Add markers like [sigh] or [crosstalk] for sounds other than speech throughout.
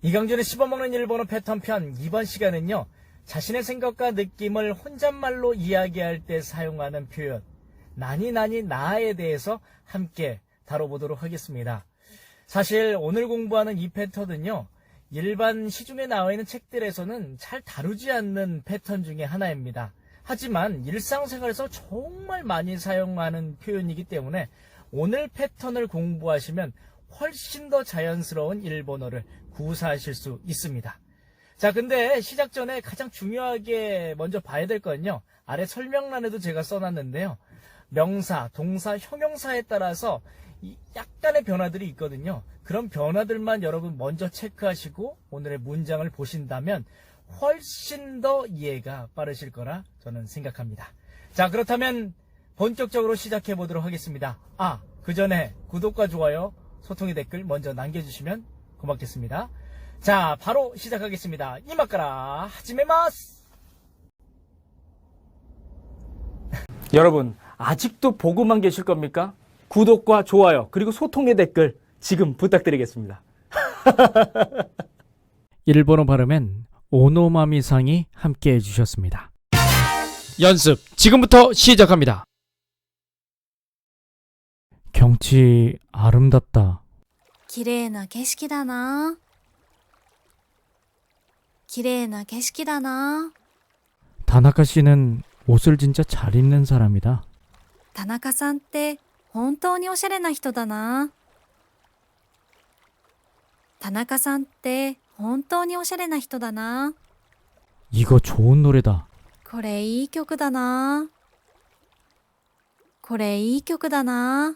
이강준의 씹어먹는 일본어 패턴 편 이번 시간은요. 자신의 생각과 느낌을 혼잣말로 이야기할 때 사용하는 표현 나니 나니 나에 대해서 함께 다뤄보도록 하겠습니다. 사실 오늘 공부하는 이 패턴은요. 일반 시중에 나와 있는 책들에서는 잘 다루지 않는 패턴 중에 하나입니다. 하지만 일상생활에서 정말 많이 사용하는 표현이기 때문에 오늘 패턴을 공부하시면 훨씬 더 자연스러운 일본어를 구사하실 수 있습니다. 자, 근데 시작 전에 가장 중요하게 먼저 봐야 될 거는요. 아래 설명란에도 제가 써놨는데요. 명사, 동사, 형용사에 따라서 이 약간의 변화들이 있거든요. 그런 변화들만 여러분 먼저 체크하시고 오늘의 문장을 보신다면 훨씬 더 이해가 빠르실 거라 저는 생각합니다. 자, 그렇다면 본격적으로 시작해 보도록 하겠습니다. 아, 그 전에 구독과 좋아요, 소통의 댓글 먼저 남겨주시면 고맙겠습니다. 자, 바로 시작하겠습니다. 이마까라 하지메마스! [laughs] 여러분, 아직도 보고만 계실 겁니까? 구독과 좋아요, 그리고 소통의 댓글 지금 부탁드리겠습니다. [laughs] 일본어 발음엔 오노마미상이 함께 해주셨습니다. 연습 지금부터 시작합니다. 경치 아름답다. 綺麗な景色だな綺麗な景色だな 다나카 씨는 옷을 진짜 잘 입는 사람이다. 田中さんって本当におしゃれな人だな田中さんって本当におしゃれな人だな 이거 좋은 노래다. これいい曲だなこれいい曲だな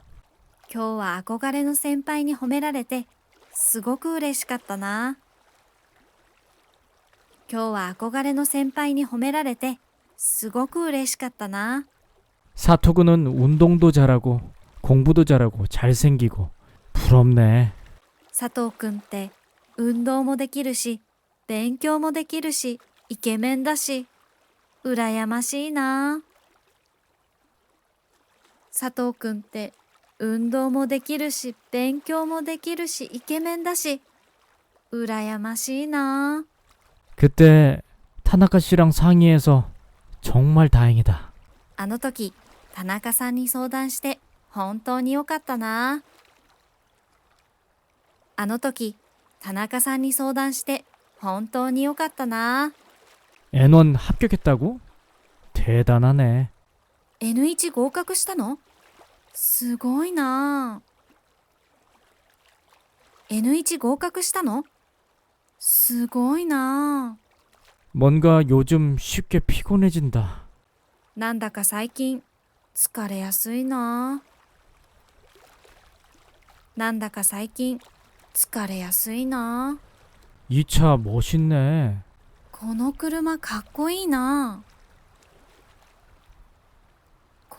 今日は憧れの先輩に褒められてすごく嬉しかったな今日は憧れの先輩に褒められてすごく嬉しかったな 사토구는 운동도 잘하고 공부도 잘하고 잘생기고 부럽네. 佐藤くんって運動もできるし勉強もできるしイケメンだし羨ましいな佐藤くんって 運動もできるし勉強もできるしイケメンだし羨ましいな 그때 타나카 씨랑 상의해서 정말 다행이다. あの時田中さんに相談して本当によかったなあの時田中さんに相談して本当によかったな N1 합격했다고? 대단하네. N1 合格したの すごいな N1 合格したのすごいな 뭔가 요즘 쉽게 피곤해진다. なんだか最近疲れやすいななんだか最近疲れやすいな 이 차 멋있네. この車かっこいいな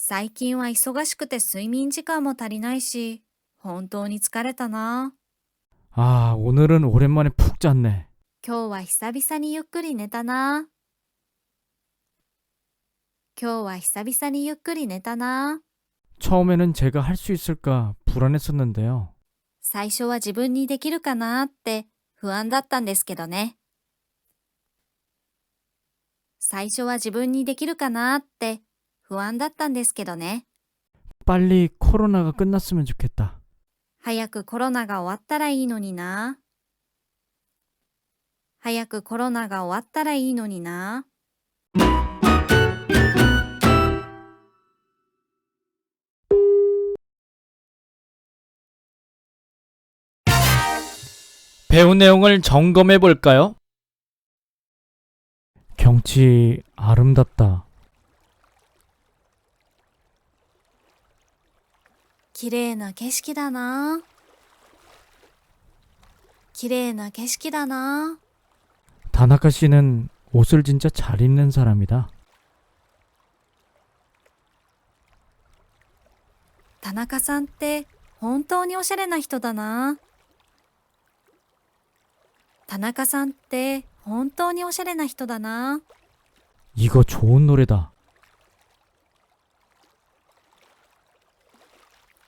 最近は忙しくて睡眠時間も足りないし、本当に疲れたな。 아, 오늘은 오랜만에 푹 잤네. 今日は久々にゆっくり寝たな。今日は久々にゆっくり寝たな。 처음에는 제가 할 수 있을까 불안했었는데요. 最初は自分にできるかなって不安だったんですけどね。最初は自分にできるかなって 不安だったんですけどね。 빨리 코로나가 끝났으면 좋겠다. 早くコロナが終わったらいいのにな。早くコロナが終わったらいいのにな。 배운 내용을 점검해 볼까요? 경치 아름답다. 綺麗な景色だな。綺麗な景色だな。 다나카 씨는 옷을 진짜 잘 입는 사람이다. 田中さんって本当におしゃれな人だな。田中さんって本当におしゃれな人だな。 이거 좋은 노래다.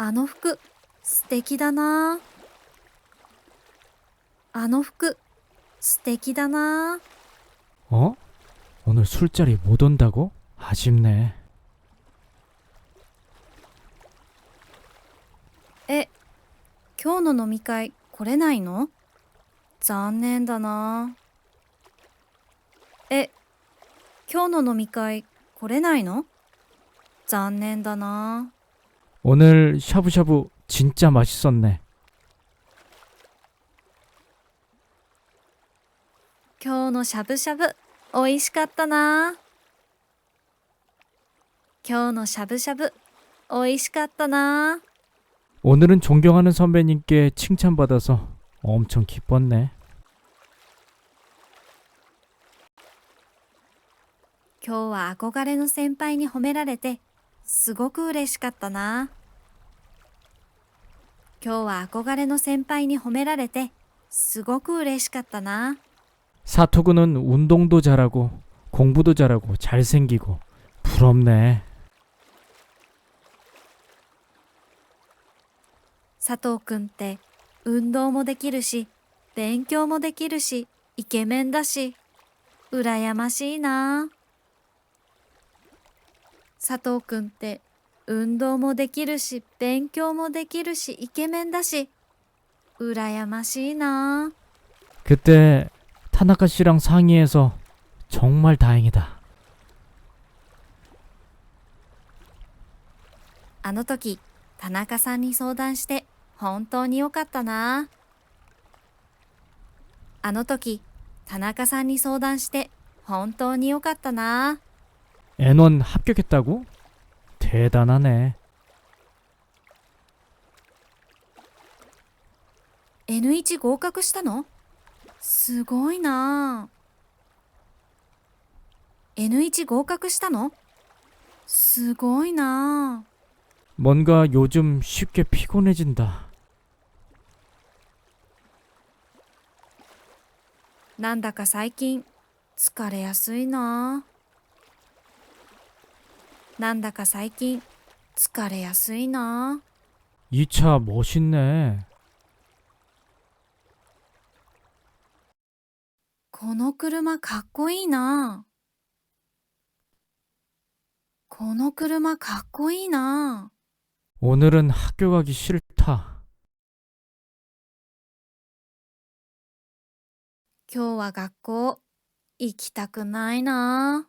あの服素敵だな。あの服素敵だな。 어? 오늘 술자리 못 온다고? 아쉽네. え、今日の飲み会来れないの残念だな。え、今日の飲み会来れないの残念だな。 오늘 샤브샤브 진짜 맛있었네. 今日のしゃぶしゃぶ美味しかったな。今日のしゃぶしゃぶ美味しかったな。 오늘은 존경하는 선배님께 칭찬받아서 엄청 기뻤네. 今日は憧れの先輩に褒められて すごく嬉しかったな。今日は憧れの先輩に褒められてすごく嬉しかったな。 사토구는 운동도 잘하고 공부도 잘하고 잘생기고 부럽네. 佐藤くんって運動もできるし勉強もできるしイケメンだし羨ましいな 佐藤くんって運動もできるし勉強もできるしイケメンだし羨ましいな 그때 타나카 씨랑 상의해서 정말 다행이다. あの時田中さんに相談して本当によかったなあの時田中さんに相談して本当によかったな N1 합격했다고? 대단하네. N1 合格したのすごいなあ N1 合格したのすごいなあ 뭔가 요즘 쉽게 피곤해진다. なんだか最近疲れやすいな なんだか最近疲れやすいな 이 차 멋있네. この車かっこいいな。この車かっこいいな。 오늘은 학교 가기 싫다. 今日は学校行きたくないな。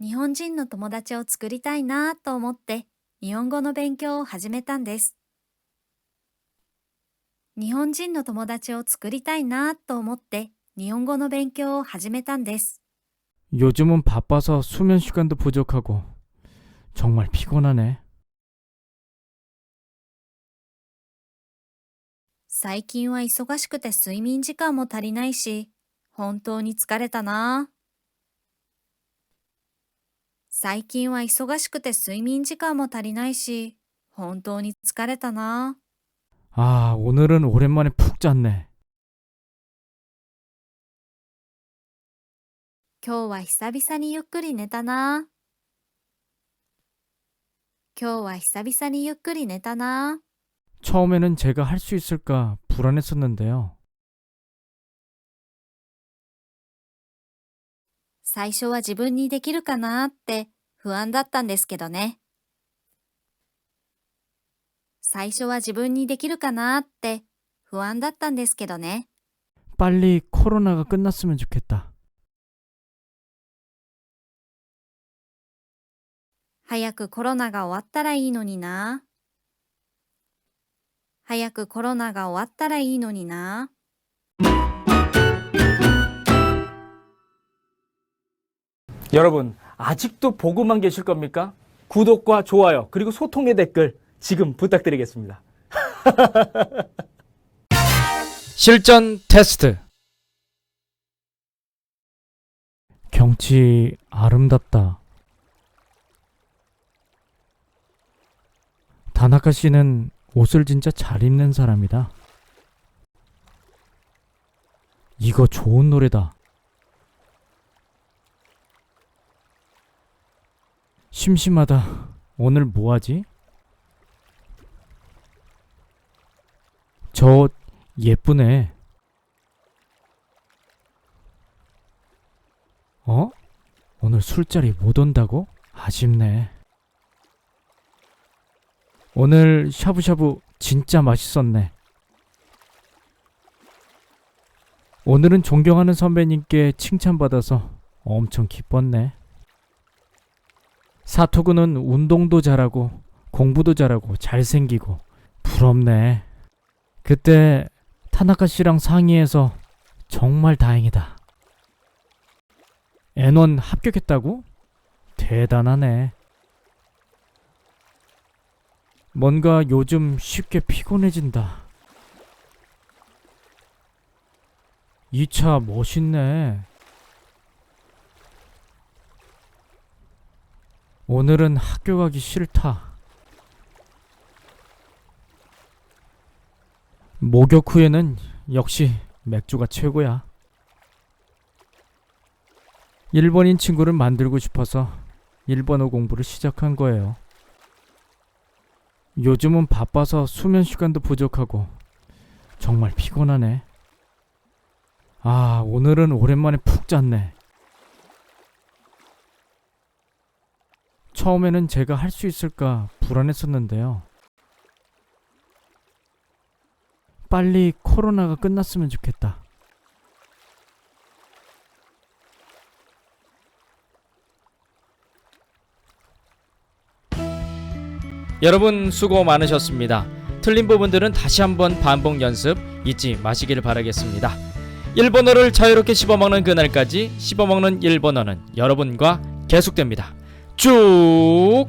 日本人の友達を作りたいなと思って日本語の勉強を始めたんです。日本人の友達を作りたいなと思って日本語の勉強を始めたんです。 요즘은 바빠서 수면 시간도 부족하고 정말 피곤하네. 最近は忙しくて睡眠時間も足りないし、本当に疲れたな。 最近は忙しくて睡眠時間も足りないし、本当に疲れたな。 아, 오늘은 오랜만에 푹 잤네. 今日は久々にゆっくり寝たな。今日は久々にゆっくり寝たな。 처음에는 제가 할 수 있을까 불안했었는데요. 最初は自分にできるかなって不安だったんですけどね。最初は自分にできるかなって不安だったんですけどね。 빨리 코로나가 끝났으면 좋겠다. 早くコロナが終わったらいいのにな。早くコロナが終わったらいいのにな。 여러분, 아직도 보고만 계실 겁니까? 구독과 좋아요, 그리고 소통의 댓글 지금 부탁드리겠습니다. [laughs] 실전 테스트. 경치 아름답다. 다나카 씨는 옷을 진짜 잘 입는 사람이다. 이거 좋은 노래다. 심심하다. 오늘 뭐 하지? 저옷 예쁘네. 어? 오늘 술자리 못 온다고? 아쉽네. 오늘 샤브샤브 진짜 맛있었네. 오늘은 존경하는 선배님께 칭찬받아서 엄청 기뻤네. 사토구는 운동도 잘하고 공부도 잘하고 잘생기고 부럽네. 그때 타나카 씨랑 상의해서 정말 다행이다. N1 합격했다고? 대단하네. 뭔가 요즘 쉽게 피곤해진다. 이 차 멋있네. 오늘은 학교 가기 싫다. 목욕 후에는 역시 맥주가 최고야. 일본인 친구를 만들고 싶어서 일본어 공부를 시작한 거예요. 요즘은 바빠서 수면 시간도 부족하고 정말 피곤하네. 아, 오늘은 오랜만에 푹 잤네. 처음에는 제가 할 수 있을까 불안했었는데요. 빨리 코로나가 끝났으면 좋겠다. 여러분 수고 많으셨습니다. 틀린 부분들은 다시 한번 반복 연습 잊지 마시길 바라겠습니다. 일본어를 자유롭게 씹어먹는 그날까지 씹어먹는 일본어는 여러분과 계속됩니다. 쭉